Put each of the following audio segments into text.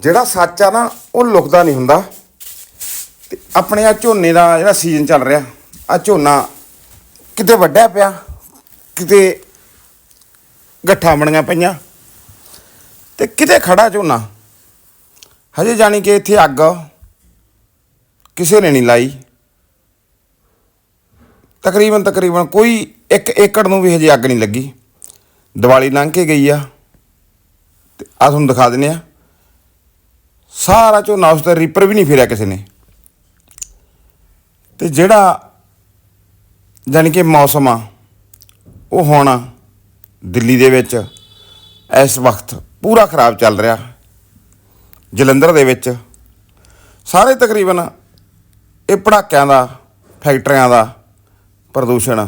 ਜਿਹੜਾ ਸੱਚ ਆ ਨਾ, ਉਹ ਲੁਕਦਾ ਨਹੀਂ ਹੁੰਦਾ। ਤੇ ਆਪਣੇ ਆ ਝੋਨੇ ਦਾ ਜਿਹੜਾ ਸੀਜ਼ਨ ਚੱਲ ਰਿਹਾ ਆ ਝੋਨਾ ਕਿਤੇ ਵੱਡਿਆ ਪਿਆ, ਕਿਤੇ ਗੱਠਾਂ ਬਣੀਆਂ ਪਈਆਂ, ਤੇ ਕਿਤੇ ਖੜਾ ਝੋਨਾ। ਹਜੇ ਜਾਣੀ ਕਿ ਇੱਥੇ ਅੱਗ ਕਿਸੇ ਨੇ ਨਹੀਂ ਲਾਈ। ਤਕਰੀਬਨ ਤਕਰੀਬਨ ਕੋਈ 1 ਏਕੜ ਨੂੰ ਵੀ ਹਜੇ ਅੱਗ ਨਹੀਂ ਲੱਗੀ। ਦੀਵਾਲੀ ਲੰਘ ਕੇ ਗਈ ਆ। ਤੇ ਆ ਤੁਹਾਨੂੰ ਦਿਖਾ ਦਿੰਨੇ ਆ। ਸਾਰਾ ਝੋਨਾ ਉਸ ਤੇ ਰੀਪਰ ਵੀ ਨਹੀਂ ਫੇਰਿਆ ਕਿਸੇ ਨੇ। ਤੇ ਜਿਹੜਾ ਜਾਣੀ ਕਿ ਮੌਸਮ ਆ, ਉਹ ਹੁਣ ਦਿੱਲੀ ਦੇ ਵਿੱਚ ਇਸ ਵਕਤ ਪੂਰਾ ਖਰਾਬ ਚੱਲ ਰਿਹਾ। ਜਲੰਧਰ ਦੇ ਵਿੱਚ ਸਾਰੇ ਤਕਰੀਬਨ ਇਹ ਪੜਾਕਿਆਂ ਦਾ, ਫੈਕਟਰੀਆਂ ਦਾ ਪ੍ਰਦੂਸ਼ਣ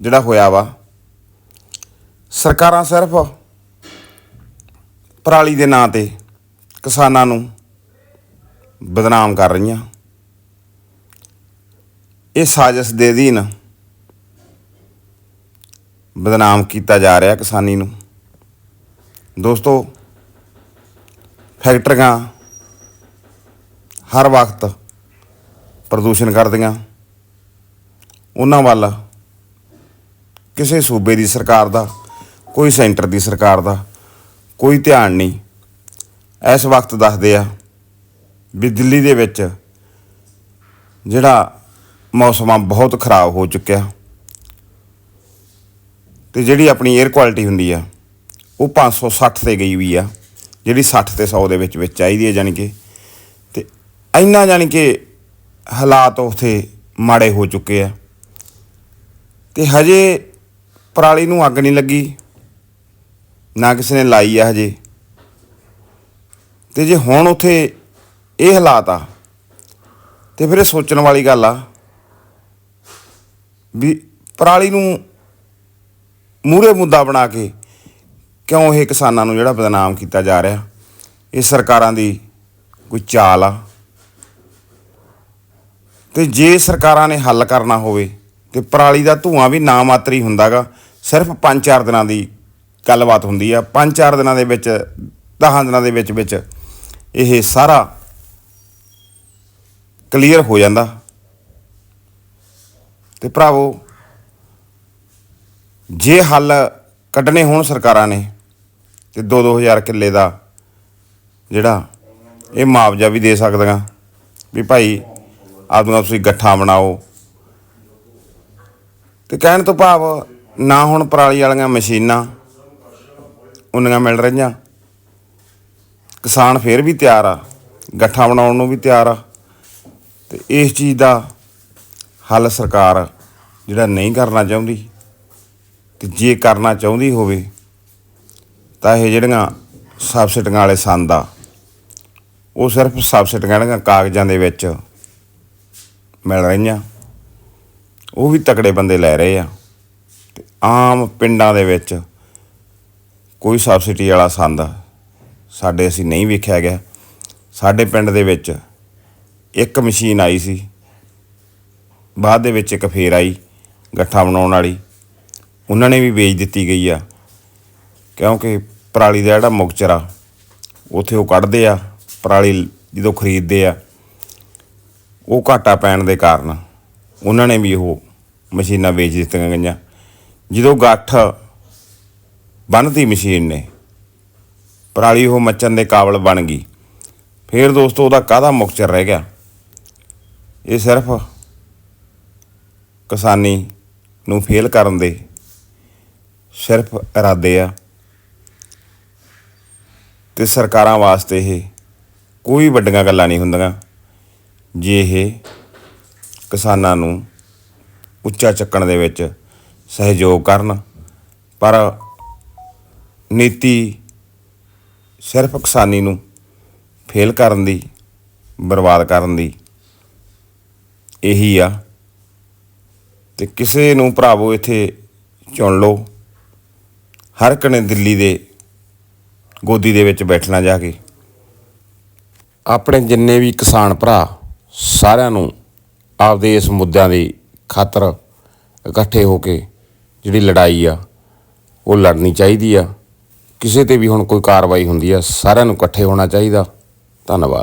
ਜਿਹੜਾ ਹੋਇਆ ਵਾ, ਸਰਕਾਰਾਂ ਸਿਰਫ ਪਰਾਲੀ ਦੇ ਨਾਂ ਤੇ ਕਿਸਾਨਾਂ ਨੂੰ ਬਦਨਾਮ ਕਰ ਰਹੀਆਂ। ਇਹ ਸਾਜ਼ਿਸ਼ ਦੇ ਅਧੀਨ ਬਦਨਾਮ ਕੀਤਾ ਜਾ ਰਿਹਾ ਕਿਸਾਨੀ ਨੂੰ। ਦੋਸਤੋ, ਫੈਕਟਰੀਆਂ ਹਰ ਵਕਤ ਪ੍ਰਦੂਸ਼ਣ ਕਰਦੀਆਂ। ਉਹਨਾਂ ਵੱਲ ਕਿਸੇ ਸੂਬੇ ਦੀ ਸਰਕਾਰ ਦਾ, ਕੋਈ ਸੈਂਟਰ ਦੀ ਸਰਕਾਰ ਦਾ ਕੋਈ ਧਿਆਨ ਨਹੀਂ। ਇਸ ਵਕਤ ਦੱਸਦੇ ਆ ਵੀ ਦਿੱਲੀ ਦੇ ਵਿੱਚ ਜਿਹੜਾ ਮੌਸਮ ਆ ਬਹੁਤ ਖਰਾਬ ਹੋ ਚੁੱਕਿਆ। ਤੇ ਜਿਹੜੀ ਆਪਣੀ 에ਅਰ ਕੁਆਲਿਟੀ ਹੁੰਦੀ ਆ, ਉਹ 560 ਤੇ ਗਈ ਵੀ ਆ, ਜਿਹੜੀ 60 ਤੇ 100 ਦੇ ਵਿੱਚ ਵਿੱਚ ਚਾਹੀਦੀ ਹੈ ਜਾਣੀ ਕਿ। ਤੇ ਇੰਨਾ ਜਾਣੀ ਕਿ ਹਾਲਾਤ ਉਥੇ ਮਾੜੇ ਹੋ ਚੁੱਕੇ ਆ। ਤੇ ਹਜੇ ਪਰਾਲੀ ਨੂੰ ਅੱਗ ਨਹੀਂ ਲੱਗੀ, ਨਾ ਕਿਸੇ ਨੇ ਲਾਈ ਆ ਹਜੇ। ਤੇ ਜੇ ਹੁਣ ਉਥੇ ਇਹ ਹਾਲਾਤ ਆ। ਤੇ ਫਿਰ ਇਹ ਸੋਚਣ ਵਾਲੀ ਗੱਲ ਆ ਵੀ ਪਰਾਲੀ ਨੂੰ ਮੂਰੇ ਮੁੱਦਾ ਬਣਾ ਕੇ ਕਿਉਂ ਇਹ ਕਿਸਾਨਾਂ ਨੂੰ ਜਿਹੜਾ ਬਦਨਾਮ ਕੀਤਾ ਜਾ ਰਿਹਾ? ਇਹ ਸਰਕਾਰਾਂ ਦੀ ਕੋਈ ਚਾਲ ਆ। ਤੇ ਜੇ ਸਰਕਾਰਾਂ ਨੇ ਹੱਲ ਕਰਨਾ ਹੋਵੇ ਤੇ ਪਰਾਲੀ ਦਾ ਧੂਆਂ ਵੀ ਨਾ ਮਾਤਰੀ ਹੁੰਦਾਗਾ। ਸਿਰਫ 5-4 ਦਿਨਾਂ ਦੀ ਗੱਲਬਾਤ ਹੁੰਦੀ ਆ। 5-4 ਦਿਨਾਂ ਦੇ ਵਿੱਚ 10 ਦਿਨਾਂ ਦੇ ਵਿੱਚ ਵਿੱਚ ਇਹ ਸਾਰਾ ਕਲੀਅਰ ਹੋ ਜਾਂਦਾ। ਤੇ ਭਰਾਵੋ, ਜੇ ਹੱਲ ਕੱਢਣੇ ਹੋਣ ਸਰਕਾਰਾਂ ਨੇ, ਤੇ 2-2000 ਕਿੱਲੇ ਦਾ ਜਿਹੜਾ ਇਹ ਮੁਆਵਜ਼ਾ ਵੀ ਦੇ ਸਕਦੀਆਂ। ਵੀ ਭਾਈ ਆਪਣਾ ਤੁਸੀਂ ਗੱਠਾਂ ਬਣਾਓ। ਤੇ ਕਹਿਣ ਤੋਂ ਭਾਵ ਨਾ ਹੁਣ ਪਰਾਲੀ ਵਾਲੀਆਂ ਮਸ਼ੀਨਾਂ ਉਨੀਆਂ ਮਿਲ ਰਹੀਆਂ। ਕਿਸਾਨ ਫੇਰ ਵੀ ਤਿਆਰ ਆ। ਗੱਠਾਂ ਬਣਾਉਣ ਨੂੰ ਵੀ ਤਿਆਰ ਆ। ਤੇ ਇਸ ਚੀਜ਼ ਦਾ ਹੱਲ ਸਰਕਾਰ ਜਿਹੜਾ ਨਹੀਂ ਕਰਨਾ ਚਾਹੁੰਦੀ ਤੇ ਜੇ ਕਰਨਾ ਚਾਹੁੰਦੀ ਹੋਵੇ, ਤਾਂ ਇਹ ਜਿਹੜੀਆਂ ਸਬਸਿਡੀਆਂ ਵਾਲੇ ਸੰਦ ਆ, ਉਹ ਸਿਰਫ ਸਬਸਿਡੀਆਂ ਜਿਹੜੀਆਂ ਕਾਗਜ਼ਾਂ ਦੇ ਵਿੱਚ ਮਿਲ ਰਹੀਆਂ। ਉਹ ਵੀ ਤਕੜੇ ਬੰਦੇ ਲੈ ਰਹੇ ਆ ਤੇ ਆਮ ਪਿੰਡਾਂ ਦੇ ਵਿੱਚ ਕੋਈ ਸਬਸਿਡੀ ਵਾਲਾ ਸੰਦ ਸਾਡੇ ਅਸੀਂ ਨਹੀਂ ਵੇਖਿਆ ਗਿਆ। ਸਾਡੇ ਪਿੰਡ ਦੇ ਵਿੱਚ ਇੱਕ ਮਸ਼ੀਨ ਆਈ ਸੀ। ਬਾਅਦ ਦੇ ਵਿੱਚ ਇੱਕ ਫੇਰ ਆਈ, ਗੱਠਾ ਬਣਾਉਣ ਵਾਲੀ। ਉਹਨਾਂ ਨੇ ਵੀ ਵੇਚ ਦਿੱਤੀ ਗਈ ਆ। ਕਿਉਂਕਿ ਪਰਾਲੀ ਦਾ ਜਿਹੜਾ ਮੁਕਚਰ ਆ, ਉਥੇ ਉਹ ਕੱਢਦੇ ਆ, ਪਰਾਲੀ ਜਦੋਂ ਖਰੀਦਦੇ ਆ, ਉਹ ਘਾਟਾ ਪੈਣ ਦੇ ਕਾਰਨ ਉਹਨਾਂ ਨੇ ਵੀ ਉਹ ਮਸ਼ੀਨਾਂ ਵੇਚ ਦਿੱਤੀਆਂ ਗਈਆਂ। ਜਦੋਂ ਗੱਠ ਬੰਨਤੀ ਮਸ਼ੀਨ ਨੇ, ਪਰਾਲੀ ਉਹ ਮੱਚਣ ਦੇ ਕਾਬਲ ਬਣ ਗਈ। ਫਿਰ ਦੋਸਤੋ, ਉਹਦਾ ਕਾਹਦਾ ਮੁਕਚਰ ਰਹਿ ਗਿਆ? ਇਹ ਸਿਰਫ ਕਿਸਾਨੀ ਨੂੰ ਫੇਲ ਕਰਨ ਦੇ ਸਿਰਫ ਇਰਾਦੇ ਆ ਤੇ ਸਰਕਾਰਾਂ ਵਾਸਤੇ ਇਹ ਕੋਈ ਵੱਡੀਆਂ ਗੱਲਾਂ ਨਹੀਂ ਹੁੰਦੀਆਂ ਜੇ ਇਹ ਕਿਸਾਨਾਂ ਨੂੰ ਉੱਚਾ ਚੱਕਣ ਦੇ ਵਿੱਚ ਸਹਿਯੋਗ ਕਰਨ, ਪਰ ਨੀਤੀ ਸਿਰਫ ਕਿਸਾਨੀ ਨੂੰ ਫੇਲ ਕਰਨ ਦੀ, ਬਰਬਾਦ ਕਰਨ ਦੀ ਇਹੀ ਆ। ਤੇ ਕਿਸੇ ਨੂੰ ਭਰਾਵੋ ਇੱਥੇ ਚੁਣ ਲਓ। ਹਰ ਇੱਕ ਨੇ ਦਿੱਲੀ ਦੇ ਗੋਦੀ ਦੇ ਵਿੱਚ ਬੈਠਣਾ ਜਾ ਕੇ। ਆਪਣੇ ਜਿੰਨੇ ਵੀ ਕਿਸਾਨ ਭਰਾ, ਸਾਰਿਆਂ ਨੂੰ ਆਪਦੇ ਇਸ ਮੁੱਦਿਆਂ ਦੀ ਖਾਤਰ ਇਕੱਠੇ ਹੋ ਕੇ ਜਿਹੜੀ ਲੜਾਈ ਆ, ਉਹ ਲੜਨੀ ਚਾਹੀਦੀ ਆ। ਕਿਸੇ ਤੇ ਵੀ ਹੁਣ ਕੋਈ ਕਾਰਵਾਈ ਹੁੰਦੀ ਆ, ਸਾਰਿਆਂ ਨੂੰ ਇਕੱਠੇ ਹੋਣਾ ਚਾਹੀਦਾ। ਧੰਨਵਾਦ।